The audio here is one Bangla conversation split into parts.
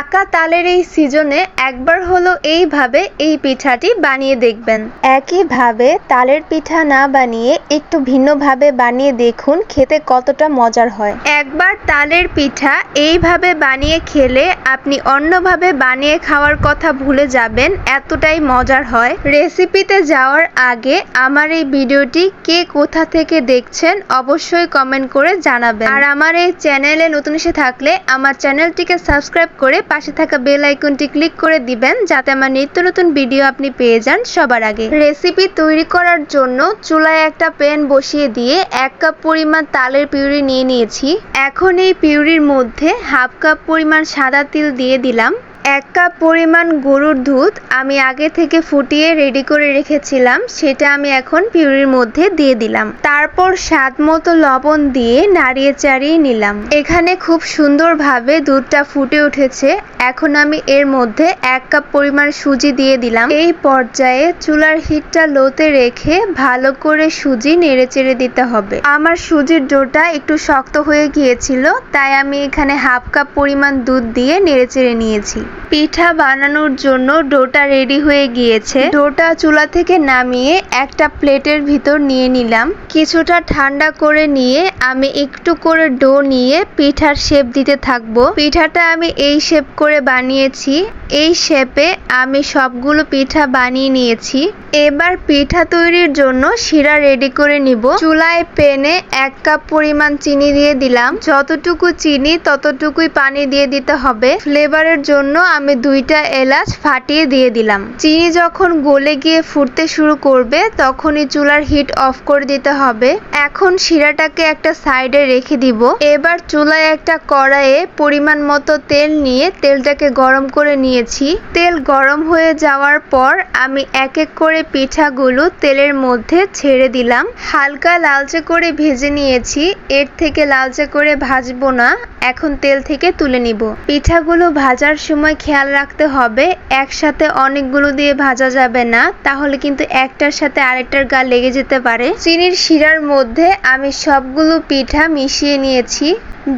পাকা তালের এই সিজনে একবার হলো এইভাবে এই পিঠাটি বানিয়ে দেখবেন। একইভাবে তালের পিঠা না বানিয়ে একটু ভিন্নভাবে বানিয়ে দেখুন, খেতে কতটা মজার হয়। একবার তালের পিঠা এইভাবে বানিয়ে খেলে আপনি অন্যভাবে বানিয়ে খাওয়ার কথা ভুলে যাবেন, এতটাই মজার হয়। রেসিপিতে যাওয়ার আগে আমার এই ভিডিওটি কে কোথা থেকে দেখছেন অবশ্যই কমেন্ট করে জানাবেন। আর আমার এই চ্যানেলে নতুন এসে থাকলে আমার চ্যানেলটিকে সাবস্ক্রাইব করে পাশে থাকা বেল আইকনটি ক্লিক করে দিবেন, যাতে আমার নিত্য নতুন ভিডিও আপনি পেয়ে যান সবার আগে। রেসিপি তৈরি করার জন্য চুলায় একটা প্যান বসিয়ে দিয়ে এক কাপ পরিমাণ তালের পিউরি নিয়ে নিয়েছি। এখন এই পিউরির মধ্যে হাফ কাপ পরিমাণ সাদা তিল দিয়ে দিলাম। এক কাপ পরিমাণ গরুর দুধ আমি আগে থেকে ফুটিয়ে রেডি করে রেখেছিলাম, সেটা আমি এখন পিউরির মধ্যে দিয়ে দিলাম। তারপর স্বাদ মতো লবণ দিয়ে নাড়িয়ে চাড়িয়ে নিলাম। এখানে খুব সুন্দরভাবে দুধটা ফুটে উঠেছে। এখন আমি এর মধ্যে এক কাপ পরিমাণ সুজি দিয়ে দিলাম। এই পর্যায়ে চুলার হিটটা লোতে রেখে ভালো করে সুজি নেড়ে চেড়ে দিতে হবে। আমার সুজির ডোটা একটু শক্ত হয়ে গিয়েছিল, তাই আমি এখানে হাফ কাপ পরিমাণ দুধ দিয়ে নেড়ে চেড়ে নিয়েছি। পিঠা বানানোর জন্য ডোটা রেডি হয়ে গিয়েছে। ডোটা চুলা থেকে নামিয়ে একটা প্লেটের ভিতর নিয়ে নিলাম। কিছুটা ঠান্ডা করে নিয়ে আমি একটু করে ডো নিয়ে পিঠার শেপ দিতে থাকব। পিঠাটা আমি এই শেপ করে বানিয়েছি। এই শেপে আমি সবগুলো পিঠা বানিয়ে নিয়েছি। এবার পিঠা তৈরির জন্য শিরা রেডি করে নিব। চুলায় পেনে এক কাপ পরিমাণ চিনি দিয়ে দিলাম। যতটুকু চিনি, ততটুকুই পানি দিয়ে দিতে হবে। ফ্লেভারের জন্য আমি দুইটা এলাচ ফাটিয়ে দিয়ে দিলাম। চিনি যখন গলে গিয়ে ফুটতে শুরু করবে, তখনই চুলার হিট অফ করে দিতে হবে। এখন শিরাটাকে একটা সাইডে রেখে দিব। এবার চুলায় একটা কড়াইয়ে পরিমাণ মতো তেল নিয়ে তেলটাকে গরম করে নিয়েছি। তেল গরম হয়ে যাওয়ার পর আমি এক এক করে পিঠাগুলো তেলের মধ্যে ছেড়ে দিলাম। হালকা লালচে করে ভেজে নিয়েছি। এর থেকে লালচে করে ভাজবো না। এখন তেল থেকে তুলে নিব। পিঠাগুলো ভাজার সময় খেয়াল রাখতে হবে, একসাথে অনেকগুলো দিয়ে ভাজা যাবে না, তাহলে কিন্তু একটার সাথে আরেকটার গা লেগে যেতে পারে। চিনির শিরার মধ্যে আমি সবগুলো পিঠা মিশিয়ে নিয়েছি।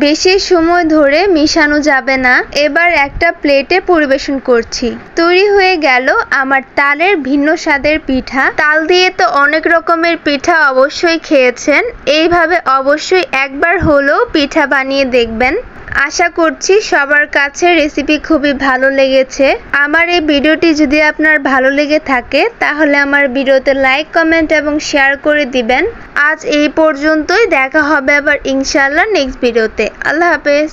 বেশি সময় ধরে মিশানো যাবে না, এবার একটা প্লেটে পরিবেশন করছি। তৈরি হয়ে গেল আমার তালের ভিন্ন স্বাদের পিঠা। তাল দিয়ে তো অনেক রকমের পিঠা অবশ্যই খেয়েছেন, এইভাবে অবশ্যই একবার হলেও পিঠা বানিয়ে দেখবেন। আশা করছি সবার কাছে রেসিপি খুবই ভালো লেগেছে। আমার এই ভিডিওটি যদি আপনার ভালো লেগে থাকে, তাহলে আমার ভিডিওতে লাইক কমেন্ট এবং শেয়ার করে দিবেন। আজ এই পর্যন্তই, দেখা হবে আবার ইনশাল্লাহ নেক্সট ভিডিওতে আল্লাহ হাফেজ।